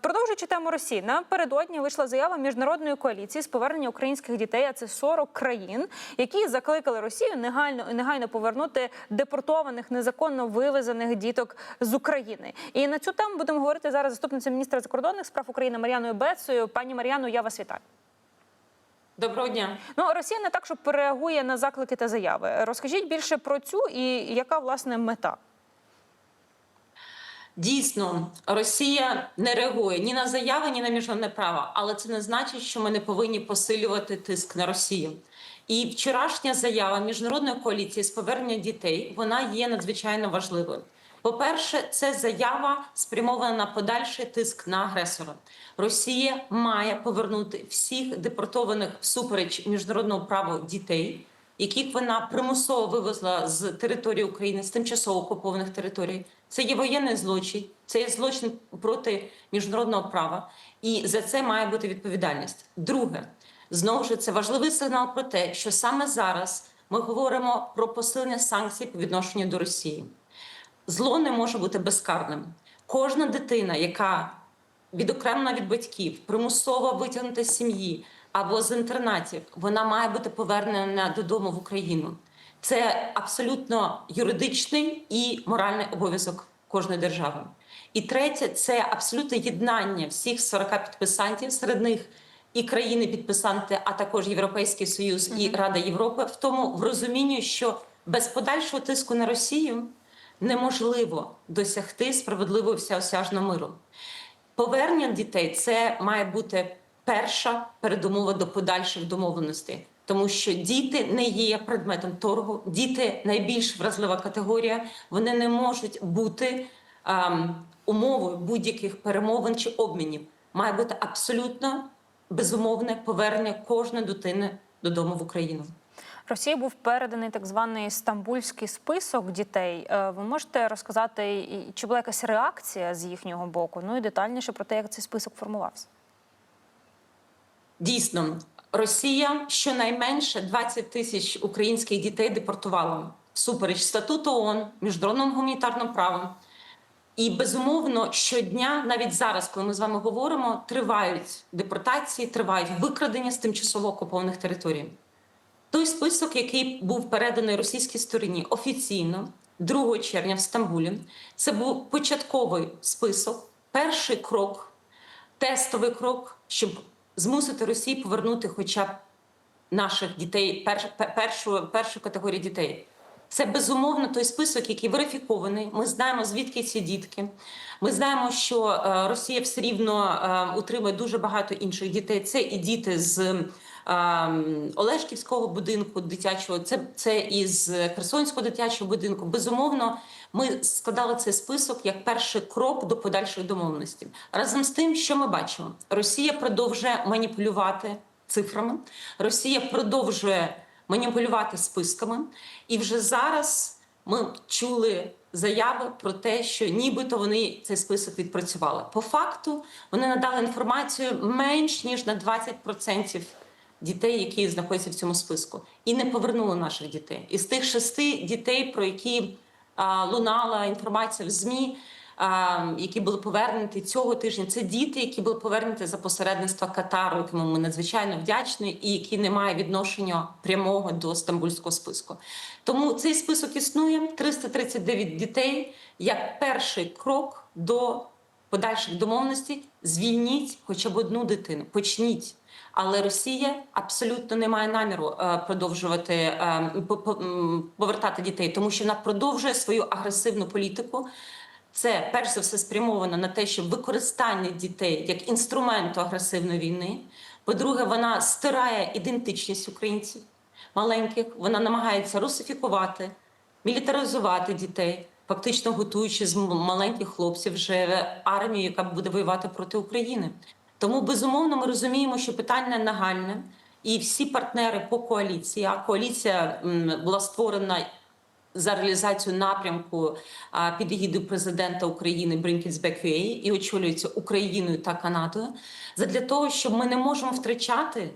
Продовжуючи тему Росії, напередодні вийшла заява міжнародної коаліції з повернення українських дітей. А це 40 країн, які закликали Росію негайно негайно повернути депортованих незаконно вивезених діток з України. І на цю тему будемо говорити зараз з заступницею міністра закордонних справ України Мар'яною Бецею. Пані Мар'яно, я вас вітаю. Доброго дня. Ну Росія не так, що реагує на заклики та заяви. Розкажіть більше про цю і яка власне мета. Дійсно, Росія не реагує ні на заяви, ні на міжнародне право, але це не значить, що ми не повинні посилювати тиск на Росію. І вчорашня заява міжнародної коаліції з повернення дітей вона є надзвичайно важливою. По-перше, це заява спрямована на подальший тиск на агресора. Росія має повернути всіх депортованих всупереч міжнародного права дітей, яких вона примусово вивезла з території України з тимчасово окупованих територій. Це є воєнний злочин, це є злочин проти міжнародного права, і за це має бути відповідальність. Друге, знову ж це важливий сигнал про те, що саме зараз ми говоримо про посилення санкцій по відношенню до Росії. Зло не може бути безкарним. Кожна дитина, яка відокремлена від батьків, примусово витягнута з сім'ї або з інтернатів, вона має бути повернена додому в Україну. Це абсолютно юридичний і моральний обов'язок кожної держави. І третє це абсолютне єднання всіх 40 підписантів, серед них і країни-підписанти, а також Європейський Союз і Рада Європи, в тому в розумінні, що без подальшого тиску на Росію неможливо досягти справедливого всеосяжного миру. Повернення дітей це має бути перша передумова до подальших домовленостей, тому що діти не є предметом торгу, діти найбільш вразлива категорія. Вони не можуть бути ем, умовою будь-яких перемовин чи обмінів. Має бути абсолютно безумовне повернення кожної дитини додому в Україну. Росії був переданий так званий стамбульський список дітей. Е, Ви можете розказати, чи була якась реакція з їхнього боку? Ну і детальніше про те, як цей список формувався. Дійсно, Росія щонайменше 20 тисяч українських дітей депортувала всупереч статуту ООН, міжнародному гуманітарному праву. І безумовно, щодня, навіть зараз, коли ми з вами говоримо, тривають депортації, тривають викрадення з тимчасово окупованих територій. Той список, який був переданий російській стороні офіційно 2 червня в Стамбулі, це був початковий список, перший крок, тестовий крок, щоб змусити Росію повернути хоча б наших дітей, перш, пер- першу, першу категорію дітей. Це безумовно той список, який верифікований. Ми знаємо, звідки ці дітки. Ми знаємо, що е, Росія все рівно е, утримує дуже багато інших дітей. Це і діти з Олешківського будинку дитячого, це, це із Херсонського дитячого будинку. Безумовно, ми складали цей список як перший крок до подальших домовленостей. Разом з тим, що ми бачимо, Росія продовжує маніпулювати цифрами. Росія продовжує маніпулювати списками, і вже зараз ми чули заяви про те, що нібито вони цей список відпрацювали. По факту вони надали інформацію менш ніж на 20% дітей, які знаходяться в цьому списку, і не повернули наших дітей. Із тих шести дітей, про які а, лунала інформація в змі. а, Які були повернуті цього тижня, це діти, які були повернуті за посередництва Катару, якому ми надзвичайно вдячні, і які не мають відношення прямого до стамбульського списку. Тому цей список існує 339 дітей як перший крок до подальших домовленостей. Звільніть хоча б одну дитину, почніть. Але Росія абсолютно не має наміру е, продовжувати е, повертати дітей, тому що вона продовжує свою агресивну політику. Це перш за все спрямовано на те, щоб використання дітей як інструменту агресивної війни. По-друге, вона стирає ідентичність українців маленьких. Вона намагається русифікувати, мілітаризувати дітей, фактично готуючи з маленьких хлопців вже армію, яка буде воювати проти України. Тому безумовно ми розуміємо, що питання нагальне, і всі партнери по коаліції, а коаліція була створена за реалізацію напрямку під егідою президента України Брінкінсбек.UA і очолюється Україною та Канадою, задля того, щоб ми не можемо втрачати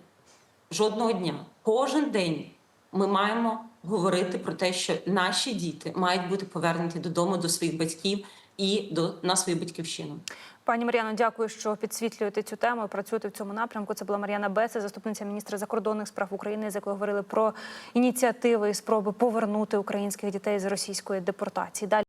жодного дня. Кожен день ми маємо говорити про те, що наші діти мають бути повернуті додому до своїх батьків і до на свою батьківщину. Пані Мар'яно, дякую, що підсвітлюєте цю тему і працюєте в цьому напрямку. Це була Мар'яна Беце, заступниця міністра закордонних справ України, з якою говорили про ініціативи і спроби повернути українських дітей з російської депортації. Далі.